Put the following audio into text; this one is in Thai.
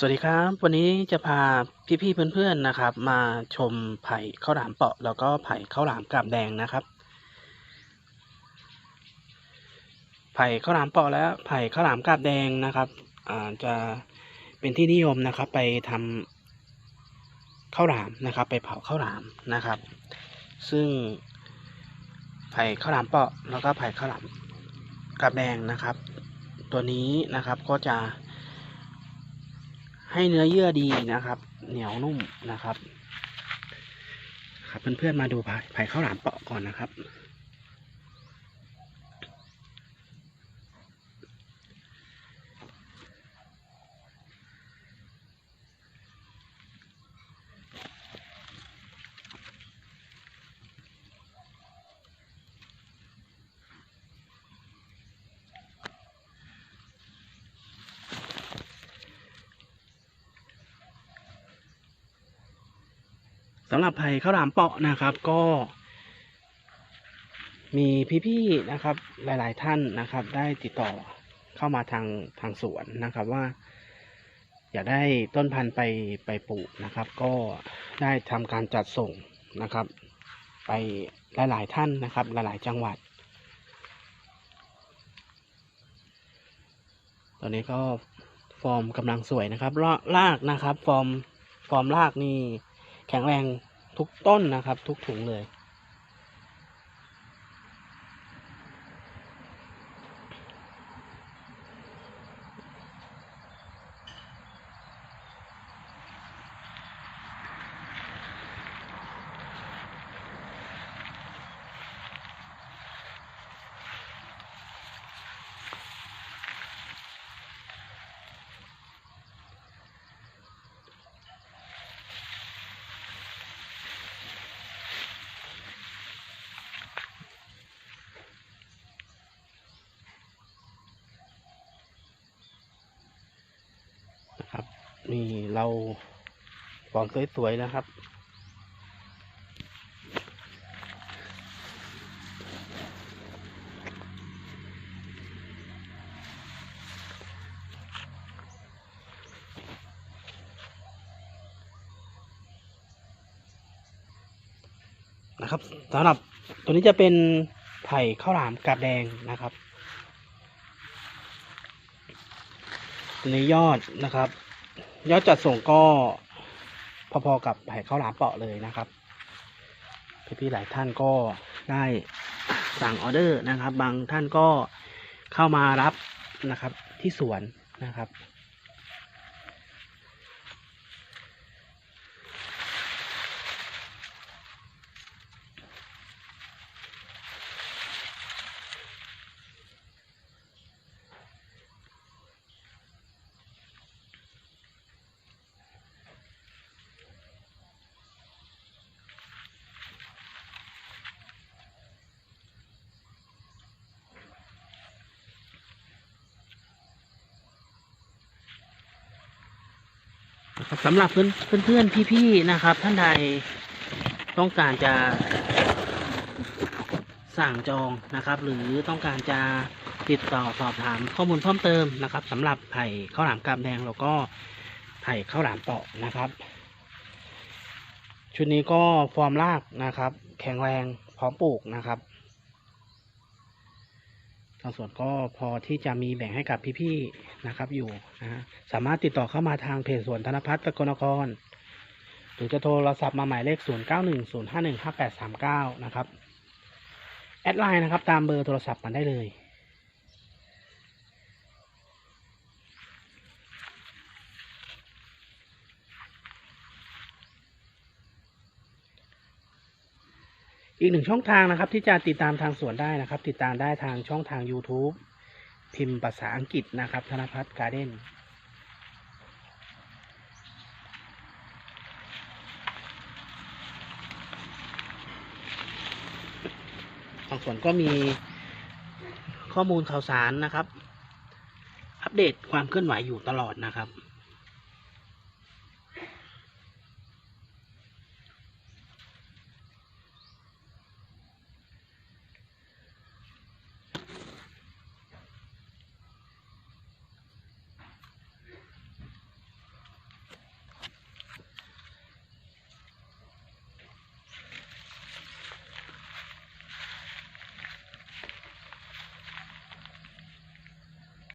สวัสดีครับ วันนี้จะพาพี่ๆเพื่อนๆนะครับ มาชมไผ่ข้าวหลามเปาะ แล้วก็ไผ่ข้าวหลามกาบแดงนะครับ ไผ่ข้าวหลามเปาะและไผ่ข้าวหลามกาบแดงนะครับจะเป็นที่นิยมนะครับ ไปทำข้าวหลามนะครับ ไปเผาข้าวหลามนะครับ ซึ่งไผ่ข้าวหลามเปาะ แล้วก็ไผ่ข้าวหลามกาบแดงนะครับ ตัวนี้นะครับก็จะ ให้เนื้อเยื่อดีนะครับ เหนียวนุ่มนะครับ ครับเพื่อนๆมาดูไผ่ไผ่ข้าวหลามเปาะก่อนนะครับ สำหรับไผ่ข้าวหลามเปาะนะครับ ก็ มีพี่ๆนะครับ หลาย ๆ ท่านนะครับ ได้ติดต่อเข้ามาทางทางสวนนะครับว่า อยากได้ต้นพันธุ์ไปไปปลูกนะครับ ก็ได้ทำการจัดส่งนะครับ ไปหลาย ๆ ท่านนะครับ หลาย ๆ จังหวัดตอนนี้ก็ฟอร์มกำลังสวยนะครับลากนะครับ ฟอร์มฟอร์มรากนี่ แข็งแรงทุกต้นนะครับ ทุกถุงเลย นี่เราฟอร์มสวยๆนะครับ นะครับสำหรับตัวนี้จะเป็นไผ่ข้าวหลามกาบแดงนะครับตัวนี้ยอดนะครับ ยอดจัดส่งก็พอๆกับไผ่ข้าวหลามเปาะเลยนะครับ พี่ๆหลายท่านก็ได้สั่งออเดอร์นะครับ บางท่านก็เข้ามารับนะครับที่สวนนะครับ นะครับสำหรับเพื่อนเพื่อนเพื่อนพี่ๆนะครับ ท่านใดต้องการจะ สั่งจองนะครับ หรือต้องการจะติดต่อสอบถามข้อมูลเพิ่มเติมนะครับสำหรับไผ่ข้าวหลามกาบแดงแล้วก็ไผ่ข้าวหลามเปาะนะครับ ชุดนี้ก็ฟอร์มรากนะครับ แข็งแรงพร้อมปลูกนะครับ ทางสวนก็พอที่จะมีแบ่งให้กับพี่ๆนะครับอยู่นะสามารถติดต่อเข้ามาทางเพจสวนธนพัฒน์ตะกนคร หรือจะโทรศัพท์มาหมายเลข 0 9 1 0 5 1 5 8 3 9 นะครับ แอดไลน์นะครับ ตามเบอร์โทรศัพท์มาได้เลย อีกหนึ่งช่องทางนะครับ ที่จะติดตามทางสวนได้นะครับ ติดตามได้ทางช่องทาง YouTube พิมพ์ภาษาอังกฤษนะครับ ธนพัฒน์การ์เด้นทางสวนก็มีข้อมูลข่าวสารนะครับ อัปเดตความเคลื่อนไหวอยู่ตลอดนะครับ